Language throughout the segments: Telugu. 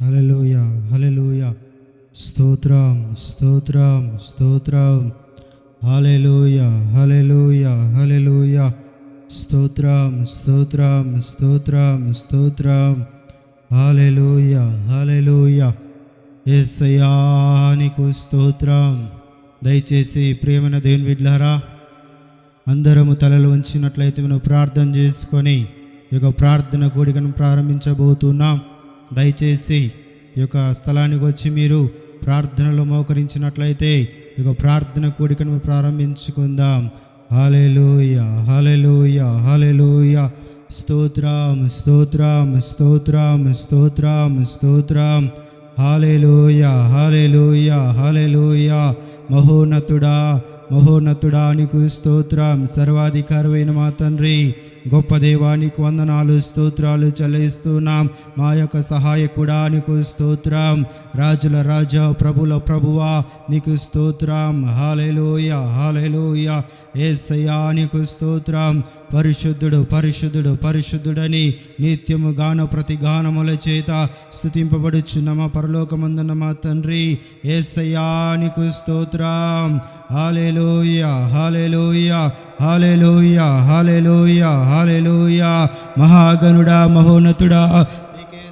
హలలోయ హలలోయ స్తోత్రం స్తోత్రం స్తోత్రం హలలోయ హలలోయ హలలోయ స్తోత్రం స్తోత్రం స్తోత్రం స్తోత్రం హలలోయ హలలోయ ఏసయానికి స్తోత్రం. దయచేసి ప్రేమన దేవుని బిడ్లారా అందరము తలలు ఉంచినట్లయితే మనం ప్రార్థన చేసుకొని ఈ యొక్క ప్రార్థన కూడికను ప్రారంభించబోతున్నాం. దయచేసి ఈ యొక్క స్థలానికి వచ్చి మీరు ప్రార్థనలో మోకరించినట్లయితే ఈ ప్రార్థన కూడికను ప్రారంభించుకుందాం. హాలెలూయ హాలెలూయ హాలెలూయ స్తోత్రం స్తోత్రం స్తోత్రం స్తోత్రం స్తోత్రం. హాలెలూయ హాలెలూయ హాలెలూయ మహోన్నతుడా మహోన్నతుడా నీకు స్తోత్రం. సర్వాధికారమైన మా తండ్రి గొప్ప దేవానికి వందనాలు స్తోత్రాలు చెల్లిస్తున్నాం. మా యొక్క సహాయకుడా నీకు స్తోత్రం. రాజుల రాజా ప్రభుల ప్రభువా నీకు స్తోత్రం. Hallelujah hallelujah. ఏసయ్యా నీకు స్తోత్రం. పరిశుద్ధుడు పరిశుద్ధుడు పరిశుద్ధుడని నిత్యము గాన ప్రతి గానముల చేత స్థుతింపబడుచున్న మా పరలోకమందున్న మా తండ్రి ఏసయ్యా నీకు స్తోత్రం. స్తోత్రం. Hallelujah hallelujah hallelujah hallelujah hallelujah మహాగణుడా మహోన్నతుడా.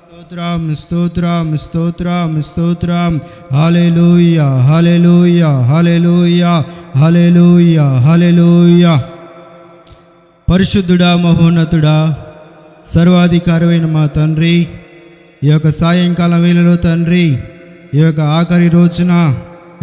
స్తోత్రం స్తోత్రం స్తోత్రం స్తోత్రం. Hallelujah hallelujah hallelujah hallelujah hallelujah పరిశుద్ధుడా మహోన్నతుడా సర్వాధికారమైన మా తండ్రి ఈ యొక్క సాయంకాలం వేళలో తండ్రి ఈ యొక్క ఆఖరి రోజున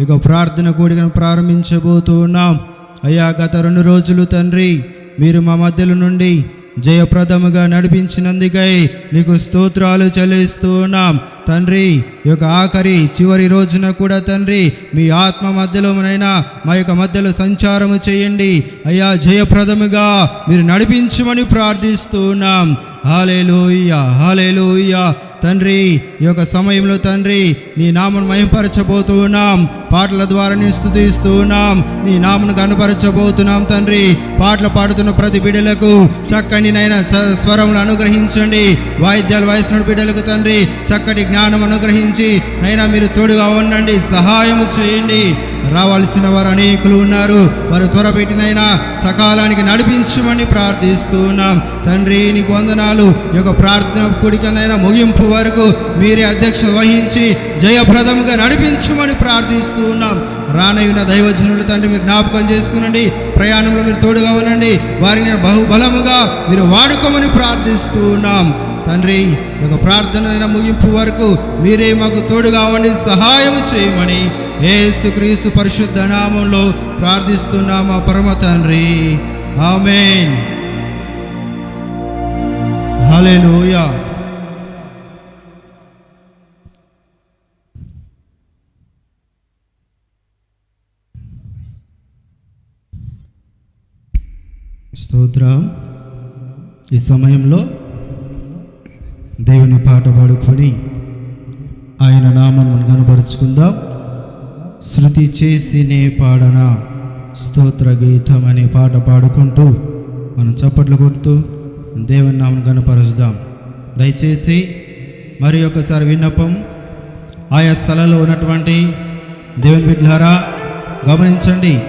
ఈ యొక్క ప్రార్థన కూడికను ప్రారంభించబోతున్నాం. అయ్యా గత రెండు రోజులు తండ్రి మీరు మా మధ్యలో నుండి జయప్రదముగా నడిపించినందుకై నీకు స్తోత్రాలు చెల్లిస్తున్నాం తండ్రి ఈ యొక్క ఆఖరి చివరి రోజున కూడా తండ్రి మీ ఆత్మ మధ్యలోనైనా మా యొక్క మధ్యలో సంచారము చేయండి. అయ్యా జయప్రదముగా మీరు నడిపించమని ప్రార్థిస్తున్నాం హాలేలోయ హాలేలోయ తండ్రి ఈ యొక్క సమయంలో తండ్రి నీ నామను మయంపరచబోతూ ఉన్నాం. పాటల ద్వారా నేను స్థుతిస్తూ ఉన్నాం. నీ నామను కనపరచబోతున్నాం తండ్రి. పాటలు పాడుతున్న ప్రతి బిడ్డలకు చక్కని నైనా స్వరములు అనుగ్రహించండి. వాయిద్యాలు వయసున్న బిడ్డలకు తండ్రి చక్కటి జ్ఞానం అనుగ్రహించి నైనా మీరు తోడుగా ఉండండి సహాయము చేయండి. రావాల్సిన వారు అనేకులు ఉన్నారు. వారు త్వరపెట్టినైనా సకాలానికి నడిపించమని ప్రార్థిస్తూ ఉన్నాం. తండ్రి నీకు వందనాలు. ఈ యొక్క ప్రార్థన కూడికనైనా ముగింపు వరకు మీరే అధ్యక్ష వహించి జయప్రదంగా నడిపించమని ప్రార్థిస్తూ ఉన్నాం. రానయ్యున్న దైవజనులు తండ్రి మీరు జ్ఞాపకం చేసుకునండి. ప్రయాణంలో మీరు తోడుగా ఉండండి. వారిని బహుబలముగా మీరు వాడుకోమని ప్రార్థిస్తూ ఉన్నాం. తండ్రి ఒక యొక్క ప్రార్థన ముగింపు వరకు మీరే మాకు తోడుగా కావండి సహాయం చేయమని యేసుక్రీస్తు పరిశుద్ధ నామంలో ప్రార్థిస్తున్నామా పరమ తండ్రి. ఆమెన్. హల్లెలూయా. స్తోత్రం. ఈ సమయంలో దేవుని పాట పాడుకొని ఆయన నామను కనపరుచుకుందాం శృతి చేసినే పాడన స్తోత్ర గీతం అనే పాట పాడుకుంటూ మనం చప్పట్లు కొడుతూ దేవుని నామను కనపరుచుదాం దయచేసి మరి ఒకసారి విన్నపం. ఆయా స్థలాల్లో ఉన్నటువంటి దేవుని బిడ్లారా గమనించండి.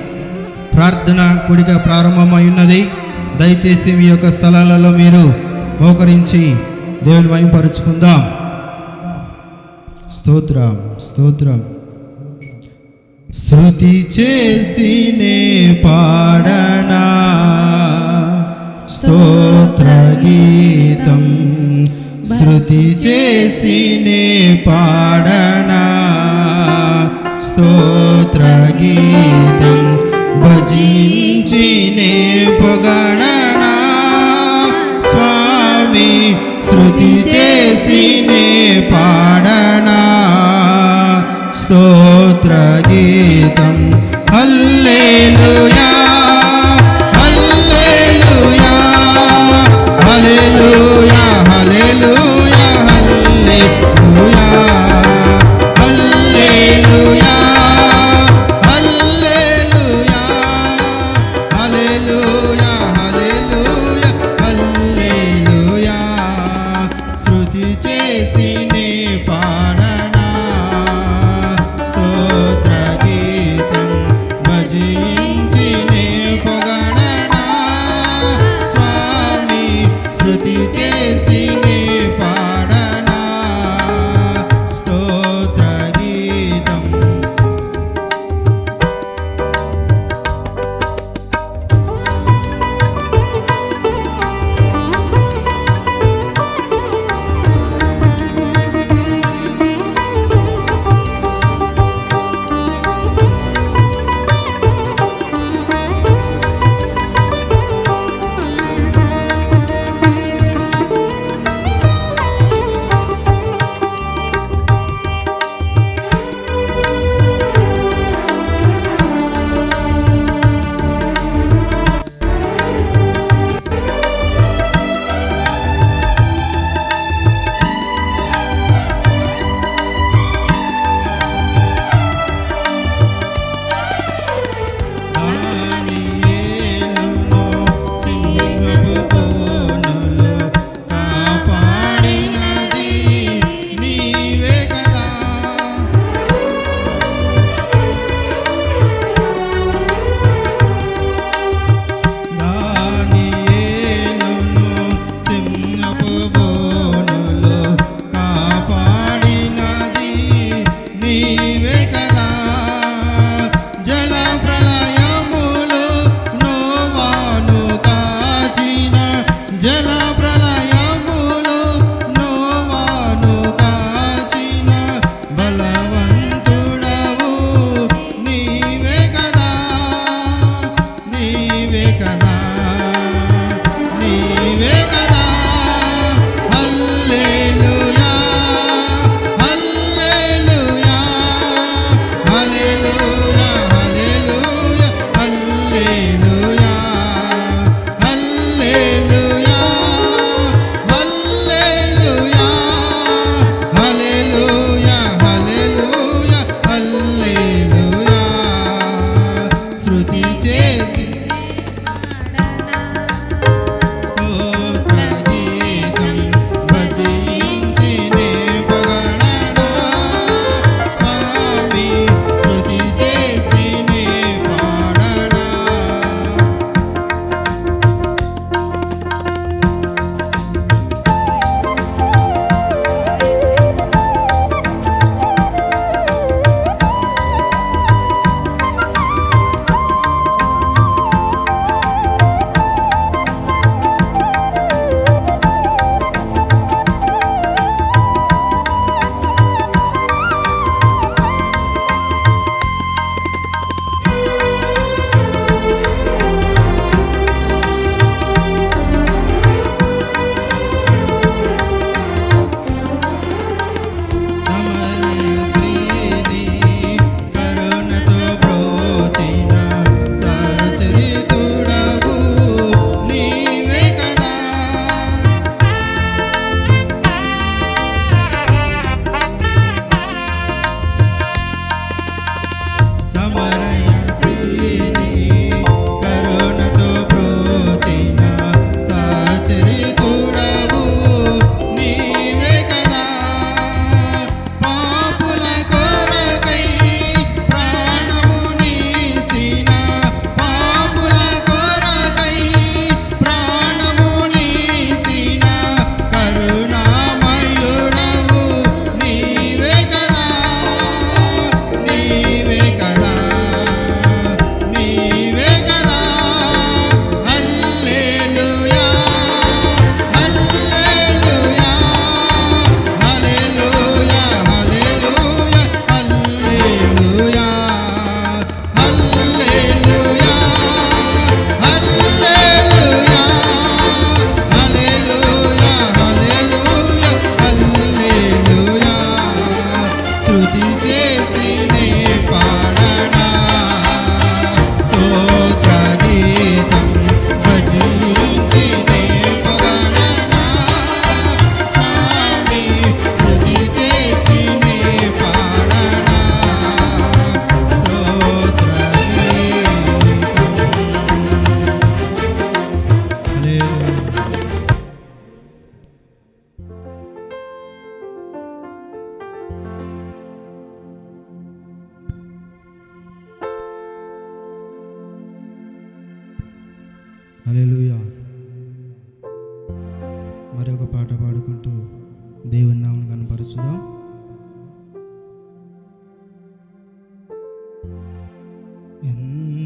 ప్రార్థన కూడిక ప్రారంభమై ఉన్నది. దయచేసి మీ యొక్క స్థలాలలో మీరు మోకరించి దేవుని మయంపరుచుకుందాం స్తోత్రం స్తోత్రం. శృతి చేసినే పాడనా? స్తోత్ర గీతం. శృతి చేసినే పాడనా? స్తోత్ర గీతం. భజించినే పొగణ స్థుతి చేసి పాడనా పాడనా? స్తోత్రగీతం palavra